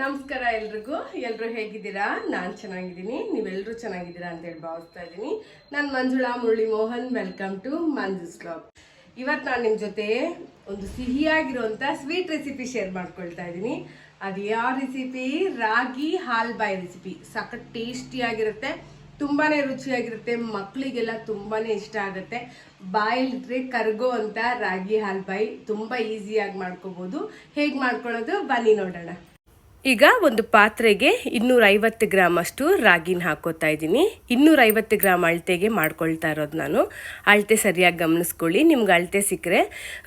ನಮಸ್ಕಾರ ಎಲ್ರಿಗೂ. ಎಲ್ಲರೂ ಹೇಗಿದ್ದೀರಾ? ನಾನು ಚೆನ್ನಾಗಿದ್ದೀನಿ. ನೀವೆಲ್ಲರೂ ಚೆನ್ನಾಗಿದ್ದೀರಾ ಅಂತೇಳಿ ಭಾವಿಸ್ತಾ ಇದ್ದೀನಿ. ನಾನು Manjula Murali Mohan. Welcome to Manju's blog ಇವತ್ತು ನಾನು ನಿಮ್ಮ ಜೊತೆ ಒಂದು ಸಿಹಿಯಾಗಿರುವಂಥ ಸ್ವೀಟ್ ರೆಸಿಪಿ ಶೇರ್ ಮಾಡ್ಕೊಳ್ತಾ ಇದ್ದೀನಿ. ಅದು ಯಾವ ರೆಸಿಪಿ ರಾಗಿ ಹಾಲ್ ಬಾಯ್ ರೆಸಿಪಿ ಸಖತ್ ಟೇಸ್ಟಿಯಾಗಿರುತ್ತೆ ತುಂಬಾನೇ ರುಚಿಯಾಗಿರುತ್ತೆ. ಮಕ್ಕಳಿಗೆಲ್ಲ ತುಂಬಾನೇ ಇಷ್ಟ ಆಗುತ್ತೆ. ಬಾಯಲ್ಲಿಟ್ರೆ ಕರ್ಗೋ ಅಂತ ರಾಗಿ ಹಾಲ್ ಬಾಯಿ ತುಂಬಾ ಈಸಿಯಾಗಿ ಮಾಡ್ಕೋಬಹುದು ಹೇಗೆ ಮಾಡ್ಕೊಳ್ಳೋದು ಬನ್ನಿ ನೋಡೋಣ. ಈಗ ಒಂದು ಪಾತ್ರೆಗೆ ಇನ್ನೂರೈವತ್ತು ಗ್ರಾಮ್ ಅಷ್ಟು ರಾಗಿನ ಹಾಕೋತಾ ಇದ್ದೀನಿ. ಇನ್ನೂರೈವತ್ತು ಗ್ರಾಮ್ ಅಳತೆಗೆ ಮಾಡ್ಕೊಳ್ತಾ ಇರೋದು ನಾನು. ಅಳತೆ ಸರಿಯಾಗಿ ಗಮನಿಸ್ಕೊಳ್ಳಿ. ನಿಮ್ಗೆ ಅಳತೆ ಸಿಕ್ಕರೆ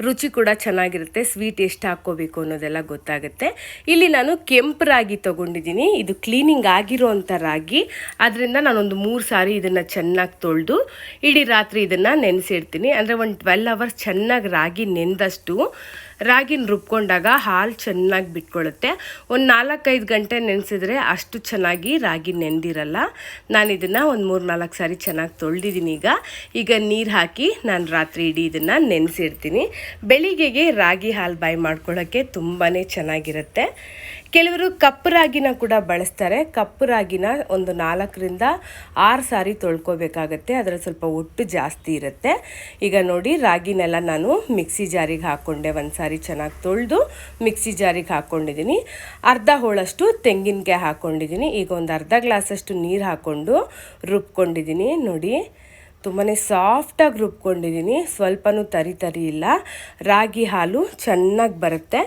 ರುಚಿ ಕೂಡ ಚೆನ್ನಾಗಿರುತ್ತೆ ಸ್ವೀಟ್ ಎಷ್ಟು ಹಾಕ್ಕೋಬೇಕು ಅನ್ನೋದೆಲ್ಲ ಗೊತ್ತಾಗುತ್ತೆ. ಇಲ್ಲಿ ನಾನು ಕೆಂಪು ರಾಗಿ ತೊಗೊಂಡಿದ್ದೀನಿ. ಇದು ಕ್ಲೀನಿಂಗ್ ಆಗಿರೋ ಅಂಥ ರಾಗಿ. ಅದರಿಂದ ನಾನೊಂದು ಮೂರು ಸಾರಿ ಇದನ್ನು ಚೆನ್ನಾಗಿ ತೊಳೆದು ಇಡೀ ರಾತ್ರಿ ಇದನ್ನು ನೆನೆಸಿಡ್ತೀನಿ. ಅಂದರೆ ಒಂದು ಟ್ವೆಲ್ ಅವರ್ಸ್ ಚೆನ್ನಾಗಿ ರಾಗಿ ನೆಂದಷ್ಟು, ರಾಗಿನ ರುಬ್ಕೊಂಡಾಗ ಹಾಲು ಚೆನ್ನಾಗಿ ಬಿಟ್ಕೊಳ್ಳುತ್ತೆ ಒಂದು ನಾಲ್ಕೈದು ಗಂಟೆ ನೆನೆಸಿದ್ರೆ ಅಷ್ಟು ಚೆನ್ನಾಗಿ ರಾಗಿ ನೆಂದಿರಲ್ಲ. ನಾನು ಇದನ್ನು ಒಂದು ಮೂರು ನಾಲ್ಕು ಸಾರಿ ಚೆನ್ನಾಗಿ ತೊಳೆದಿದ್ದೀನಿ ಈಗ. ಈಗ ನೀರು ಹಾಕಿ ನಾನು ರಾತ್ರಿ ಇಡೀ ಇದನ್ನು ನೆನೆಸಿರ್ತೀನಿ ಬೆಳಿಗ್ಗೆಗೆ ರಾಗಿ ಹಾಲು ಬಾಯಿ ಮಾಡ್ಕೊಳ್ಳೋಕ್ಕೆ ತುಂಬಾ ಚೆನ್ನಾಗಿರುತ್ತೆ. ಕೆಲವರು ಕಪ್ಪು ರಾಗಿನ ಕೂಡ ಬಳಸ್ತಾರೆ. ಕಪ್ಪು ರಾಗಿನ ಒಂದು ನಾಲ್ಕರಿಂದ ಆರು ಸಾರಿ ತೊಳ್ಕೊಬೇಕಾಗತ್ತೆ. ಅದರ ಸ್ವಲ್ಪ ಒಟ್ಟು ಜಾಸ್ತಿ ಇರುತ್ತೆ. ಈಗ ನೋಡಿ, ರಾಗಿನೆಲ್ಲ ನಾನು ಮಿಕ್ಸಿ ಜಾರಿಗೆ ಹಾಕ್ಕೊಂಡೆ ಒಂದು ಸಾರಿ ಚೆನ್ನಾಗಿ ತೊಳೆದು ಮಿಕ್ಸಿ ಜಾರಿಗೆ ಹಾಕ್ಕೊಂಡಿದ್ದೀನಿ ಅರ್ಧ ಹೋಳಷ್ಟು ತೆಂಗಿನಕಾಯಿ ಹಾಕ್ಕೊಂಡಿದ್ದೀನಿ ಈಗ ಒಂದು ಅರ್ಧ ಗ್ಲಾಸಷ್ಟು ನೀರು ಹಾಕ್ಕೊಂಡು ರುಬ್ಕೊಂಡಿದ್ದೀನಿ. ನೋಡಿ ತುಂಬಾ ಸಾಫ್ಟಾಗಿ ರುಬ್ಕೊಂಡಿದ್ದೀನಿ. ಸ್ವಲ್ಪನೂ ತರಿ ತರಿ ಇಲ್ಲ. ರಾಗಿ ಹಾಲು ಚೆನ್ನಾಗಿ ಬರುತ್ತೆ.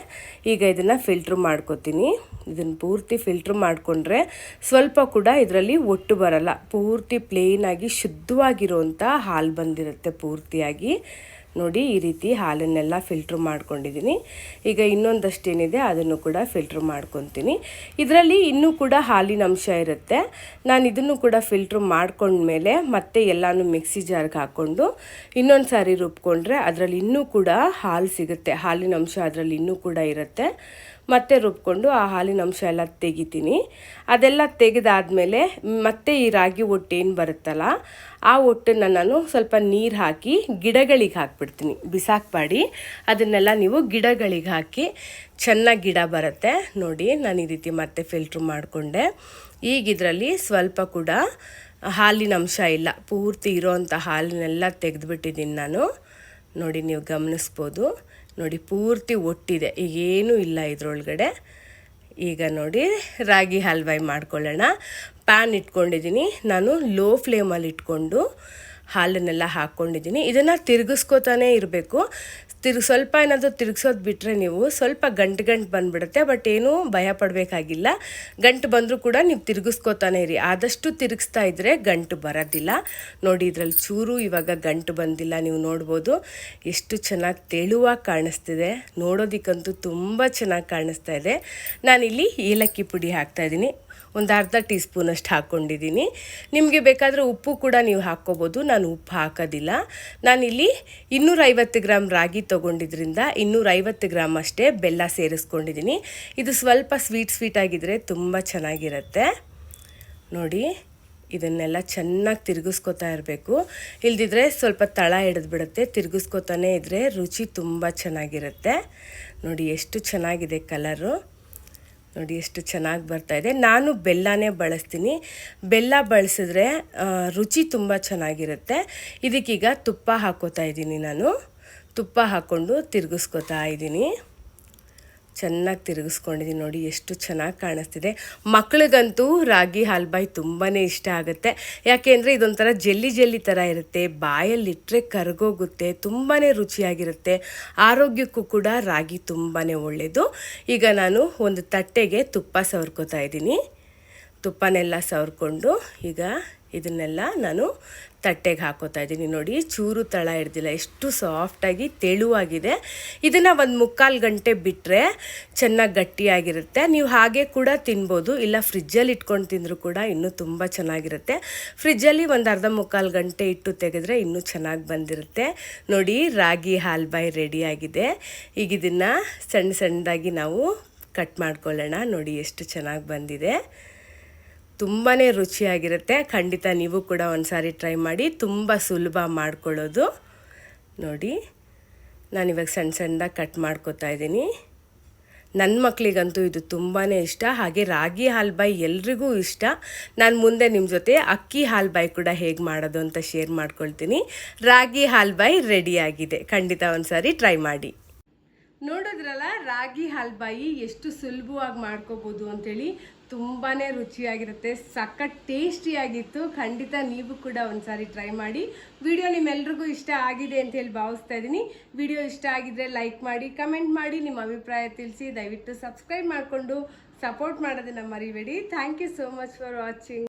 ಈಗ ಇದನ್ನು ಫಿಲ್ಟ್ರ್ ಮಾಡ್ಕೊತೀನಿ. ಇದನ್ನು ಪೂರ್ತಿ ಫಿಲ್ಟ್ರ್ ಮಾಡಿಕೊಂಡ್ರೆ ಸ್ವಲ್ಪ ಕೂಡ ಇದರಲ್ಲಿ ಒಟ್ಟು ಬರಲ್ಲ. ಪೂರ್ತಿ ಪ್ಲೇನಾಗಿ ಶುದ್ಧವಾಗಿರುವಂಥ ಹಾಲು ಬಂದಿರುತ್ತೆ ಪೂರ್ತಿಯಾಗಿ. ನೋಡಿ ಈ ರೀತಿ ಹಾಲನ್ನೆಲ್ಲ ಫಿಲ್ಟ್ರ್ ಮಾಡ್ಕೊಂಡಿದ್ದೀನಿ. ಈಗ ಇನ್ನೊಂದಷ್ಟು ಏನಿದೆ ಅದನ್ನು ಕೂಡ ಫಿಲ್ಟ್ರ್ ಮಾಡ್ಕೊತೀನಿ. ಇದರಲ್ಲಿ ಇನ್ನೂ ಕೂಡ ಹಾಲಿನ ಅಂಶ ಇರುತ್ತೆ. ನಾನು ಇದನ್ನು ಕೂಡ ಫಿಲ್ಟ್ರ್ ಮಾಡ್ಕೊಂಡ್ಮೇಲೆ ಮತ್ತೆ ಎಲ್ಲನೂ ಮಿಕ್ಸಿ ಜಾರ್ಗೆ ಹಾಕ್ಕೊಂಡು ಇನ್ನೊಂದು ಸಾರಿ ರುಬ್ಕೊಂಡ್ರೆ ಅದರಲ್ಲಿ ಇನ್ನೂ ಕೂಡ ಹಾಲು ಸಿಗುತ್ತೆ. ಹಾಲಿನ ಅಂಶ ಅದರಲ್ಲಿ ಇನ್ನೂ ಕೂಡ ಇರುತ್ತೆ. ಮತ್ತೆ ರುಬ್ಕೊಂಡು ಆ ಹಾಲಿನ ಅಂಶ ಎಲ್ಲ ತೆಗಿತೀನಿ. ಅದೆಲ್ಲ ತೆಗೆದಾದಮೇಲೆ ಮತ್ತೆ ಈ ರಾಗಿ ಒಟ್ಟು ಏನು ಬರುತ್ತಲ್ಲ, ಆ ಒಟ್ಟನ್ನು ನಾನು ಸ್ವಲ್ಪ ನೀರು ಹಾಕಿ ಗಿಡಗಳಿಗೆ ಹಾಕ್ಬಿಡ್ತೀನಿ. ಬಿಸಾಕ್ಬಾಡಿ. ಅದನ್ನೆಲ್ಲ ನೀವು ಗಿಡಗಳಿಗೆ ಹಾಕಿ ಚೆನ್ನಾಗಿ ಗಿಡ ಬರುತ್ತೆ. ನೋಡಿ, ನಾನು ಈ ರೀತಿ ಮತ್ತೆ ಫಿಲ್ಟ್ರ್ ಮಾಡಿಕೊಂಡೆ. ಈಗ ಇದರಲ್ಲಿ ಸ್ವಲ್ಪ ಕೂಡ ಹಾಲಿನ ಅಂಶ ಇಲ್ಲ. ಪೂರ್ತಿ ಇರೋವಂಥ ಹಾಲನ್ನೆಲ್ಲ ತೆಗೆದುಬಿಟ್ಟಿದ್ದೀನಿ ನಾನು. ನೋಡಿ, ನೀವು ಗಮನಿಸ್ಬೋದು. ನೋಡಿ, ಪೂರ್ತಿ ಒಟ್ಟಿದೆ. ಈಗೇನೂ ಇಲ್ಲ ಇದರೊಳಗಡೆ. ಈಗ ನೋಡಿ, ರಾಗಿ ಹಲ್ವಾಯಿ ಮಾಡ್ಕೊಳ್ಳೋಣ. ಪ್ಯಾನ್ ಇಟ್ಕೊಂಡಿದ್ದೀನಿ. ನಾನು ಲೋ ಫ್ಲೇಮಲ್ಲಿ ಇಟ್ಕೊಂಡು ಹಾಲನ್ನೆಲ್ಲ ಹಾಕ್ಕೊಂಡಿದ್ದೀನಿ. ಇದನ್ನು ತಿರುಗಿಸ್ಕೋತಾನೇ ಇರಬೇಕು. ತಿರ್ಗಿ ಸ್ವಲ್ಪ ಏನಾದರೂ ತಿರುಗಿಸೋದು ಬಿಟ್ಟರೆ ನೀವು ಸ್ವಲ್ಪ ಗಂಟು ಗಂಟು ಬಂದುಬಿಡುತ್ತೆ, ಬಟ್ ಏನೂ ಭಯ ಪಡಬೇಕಾಗಿಲ್ಲ. ಗಂಟು ಬಂದರೂ ಕೂಡ ನೀವು ತಿರುಗಿಸ್ಕೋತಾನೆ ಇರಿ. ಆದಷ್ಟು ತಿರುಗಿಸ್ತಾ ಇದ್ದರೆ ಗಂಟು ಬರೋದಿಲ್ಲ. ನೋಡಿ, ಇದರಲ್ಲಿ ಚೂರು ಇವಾಗ ಗಂಟು ಬಂದಿಲ್ಲ, ನೀವು ನೋಡ್ಬೋದು. ಎಷ್ಟು ಚೆನ್ನಾಗಿ ತೆಳುವಾಗಿ ಕಾಣಿಸ್ತಿದೆ. ನೋಡೋದಕ್ಕಂತೂ ತುಂಬ ಚೆನ್ನಾಗಿ ಕಾಣಿಸ್ತಾ ಇದೆ. ನಾನಿಲ್ಲಿ ಏಲಕ್ಕಿ ಪುಡಿ ಹಾಕ್ತಾಯಿದ್ದೀನಿ ಒಂದು ಅರ್ಧ ಟೀ ಸ್ಪೂನಷ್ಟು ಹಾಕ್ಕೊಂಡಿದ್ದೀನಿ. ನಿಮಗೆ ಬೇಕಾದರೆ ಉಪ್ಪು ಕೂಡ ನೀವು ಹಾಕ್ಕೋಬೋದು. ನಾನು ಉಪ್ಪು ಹಾಕೋದಿಲ್ಲ. ನಾನಿಲ್ಲಿ ಇನ್ನೂರೈವತ್ತು ಗ್ರಾಮ್ ರಾಗಿ ತೊಗೊಂಡಿದ್ರಿಂದ ಇನ್ನೂರೈವತ್ತು ಗ್ರಾಮ್ ಅಷ್ಟೇ ಬೆಲ್ಲ ಸೇರಿಸ್ಕೊಂಡಿದ್ದೀನಿ. ಇದು ಸ್ವಲ್ಪ ಸ್ವೀಟ್ ಸ್ವೀಟ್ ಆಗಿದ್ದರೆ ತುಂಬ ಚೆನ್ನಾಗಿರುತ್ತೆ. ನೋಡಿ, ಇದನ್ನೆಲ್ಲ ಚೆನ್ನಾಗಿ ತಿರುಗಿಸ್ಕೊತಾ ಇರಬೇಕು. ಇಲ್ದಿದ್ರೆ ಸ್ವಲ್ಪ ತಳ ಹಿಡಿದ್ಬಿಡುತ್ತೆ ತಿರುಗಿಸ್ಕೊತಾನೆ ಇದ್ದರೆ ರುಚಿ ತುಂಬ ಚೆನ್ನಾಗಿರುತ್ತೆ. ನೋಡಿ, ಎಷ್ಟು ಚೆನ್ನಾಗಿದೆ ಕಲರು. ನೋಡಿ ಎಷ್ಟು ಚೆನ್ನಾಗಿ ಬರ್ತಾ ಇದೆ. ನಾನು ಬೆಲ್ಲನೇ ಬಳಸ್ತೀನಿ. ಬೆಲ್ಲ ಬಳಸಿದ್ರೆ ರುಚಿ ತುಂಬ ಚೆನ್ನಾಗಿರುತ್ತೆ. ಇದಕ್ಕೀಗ ತುಪ್ಪ ಹಾಕೋತಾ ಇದ್ದೀನಿ ನಾನು. ತುಪ್ಪ ಹಾಕ್ಕೊಂಡು ತಿರುಗಿಸ್ಕೊತಾ ಇದ್ದೀನಿ. ಚೆನ್ನಾಗಿ ತಿರುಗಿಸ್ಕೊಂಡಿದ್ದೀನಿ ನೋಡಿ, ಎಷ್ಟು ಚೆನ್ನಾಗಿ ಕಾಣಿಸ್ತಿದೆ. ಮಕ್ಕಳಿಗಂತೂ ರಾಗಿ ಹಾಲ್ಬಾಯಿ ತುಂಬಾ ಇಷ್ಟ ಆಗುತ್ತೆ. ಯಾಕೆಂದರೆ ಇದೊಂಥರ ಜೆಲ್ಲಿ ಜೆಲ್ಲಿ ಥರ ಇರುತ್ತೆ ಬಾಯಲ್ಲಿಟ್ಟರೆ ಕರಗೋಗುತ್ತೆ ತುಂಬಾ ರುಚಿಯಾಗಿರುತ್ತೆ. ಆರೋಗ್ಯಕ್ಕೂ ಕೂಡ ರಾಗಿ ತುಂಬಾ ಒಳ್ಳೆಯದು ಈಗ ನಾನು ಒಂದು ತಟ್ಟೆಗೆ ತುಪ್ಪ ಸವರ್ಕೋತಾ ಇದ್ದೀನಿ. ತುಪ್ಪನೆಲ್ಲ ಸವರ್ಕೊಂಡು ಈಗ ಇದನ್ನೆಲ್ಲ ನಾನು ತಟ್ಟೆಗೆ ಹಾಕೋತಾ ಇದ್ದೀನಿ. ನೋಡಿ, ಚೂರು ತಳ ಹಿಡ್ದಿಲ್ಲ. ಎಷ್ಟು ಸಾಫ್ಟಾಗಿ ತೆಳುವಾಗಿದೆ. ಇದನ್ನು ಒಂದು ಮುಕ್ಕಾಲು ಗಂಟೆ ಬಿಟ್ಟರೆ ಚೆನ್ನಾಗಿ ಗಟ್ಟಿಯಾಗಿರುತ್ತೆ. ನೀವು ಹಾಗೆ ಕೂಡ ತಿನ್ಬೋದು. ಇಲ್ಲ ಫ್ರಿಜ್ಜಲ್ಲಿ ಇಟ್ಕೊಂಡು ತಿಂದರೂ ಕೂಡ ಇನ್ನೂ ತುಂಬ ಚೆನ್ನಾಗಿರುತ್ತೆ. ಫ್ರಿಜ್ಜಲ್ಲಿ ಒಂದು ಅರ್ಧ ಮುಕ್ಕಾಲು ಗಂಟೆ ಇಟ್ಟು ತೆಗೆದ್ರೆ ಇನ್ನೂ ಚೆನ್ನಾಗಿ ಬಂದಿರುತ್ತೆ. ನೋಡಿ, ರಾಗಿ ಹಾಲ್ಬಾಯಿ ರೆಡಿಯಾಗಿದೆ ಈಗ ಇದನ್ನು ಸಣ್ಣ ಸಣ್ಣದಾಗಿ ನಾವು ಕಟ್ ಮಾಡ್ಕೊಳ್ಳೋಣ. ನೋಡಿ, ಎಷ್ಟು ಚೆನ್ನಾಗಿ ಬಂದಿದೆ. ತುಂಬಾ ರುಚಿಯಾಗಿರುತ್ತೆ. ಖಂಡಿತ ನೀವು ಕೂಡ ಒಂದು ಸಾರಿ ಟ್ರೈ ಮಾಡಿ ತುಂಬ ಸುಲಭ ಮಾಡ್ಕೊಳ್ಳೋದು. ನೋಡಿ, ನಾನಿವಾಗ ಸಣ್ಣ ಸಣ್ಣದಾಗಿ ಕಟ್ ಮಾಡ್ಕೋತಾ ಇದ್ದೀನಿ. ನನ್ನ ಮಕ್ಕಳಿಗಂತೂ ಇದು ತುಂಬಾ ಇಷ್ಟ. ಹಾಗೆ ರಾಗಿ ಹಾಲ್ಬಾಯಿ ಎಲ್ರಿಗೂ ಇಷ್ಟ. ನಾನು ಮುಂದೆ ನಿಮ್ಮ ಜೊತೆ ಅಕ್ಕಿ ಹಾಲ್ಬಾಯಿ ಕೂಡ ಹೇಗೆ ಮಾಡೋದು ಅಂತ ಶೇರ್ ಮಾಡ್ಕೊಳ್ತೀನಿ. ರಾಗಿ ಹಾಲ್ಬಾಯಿ ರೆಡಿಯಾಗಿದೆ ಖಂಡಿತ ಒಂದ್ಸಾರಿ ಟ್ರೈ ಮಾಡಿ. ನೋಡಿದ್ರಲ್ಲ, ರಾಗಿ ಹಾಲ್ಬಾಯಿ ಎಷ್ಟು ಸುಲಭವಾಗಿ ಮಾಡ್ಕೋಬೋದು ಅಂತೇಳಿ. ತುಂಬಾ ರುಚಿಯಾಗಿರುತ್ತೆ, ಸಖತ್ ಟೇಸ್ಟಿಯಾಗಿತ್ತು. ಖಂಡಿತ ನೀವು ಕೂಡ ಒಂದ್ಸಾರಿ ಟ್ರೈ ಮಾಡಿ. ವಿಡಿಯೋ ನಿಮ್ಮೆಲ್ರಿಗೂ ಇಷ್ಟ ಆಗಿದೆ ಅಂತ ಹೇಳಿ ಭಾವಿಸ್ತಾ ಇದ್ದೀನಿ. ವಿಡಿಯೋ ಇಷ್ಟ ಆಗಿದ್ರೆ ಲೈಕ್ ಮಾಡಿ, ಕಮೆಂಟ್ ಮಾಡಿ, ನಿಮ್ಮ ಅಭಿಪ್ರಾಯ ತಿಳಿಸಿ. ದಯವಿಟ್ಟು ಸಬ್ಸ್ಕ್ರೈಬ್ ಮಾಡಿಕೊಂಡು ಸಪೋರ್ಟ್ ಮಾಡೋದನ್ನ ಮರಿಬೇಡಿ. Thank you so much for watching.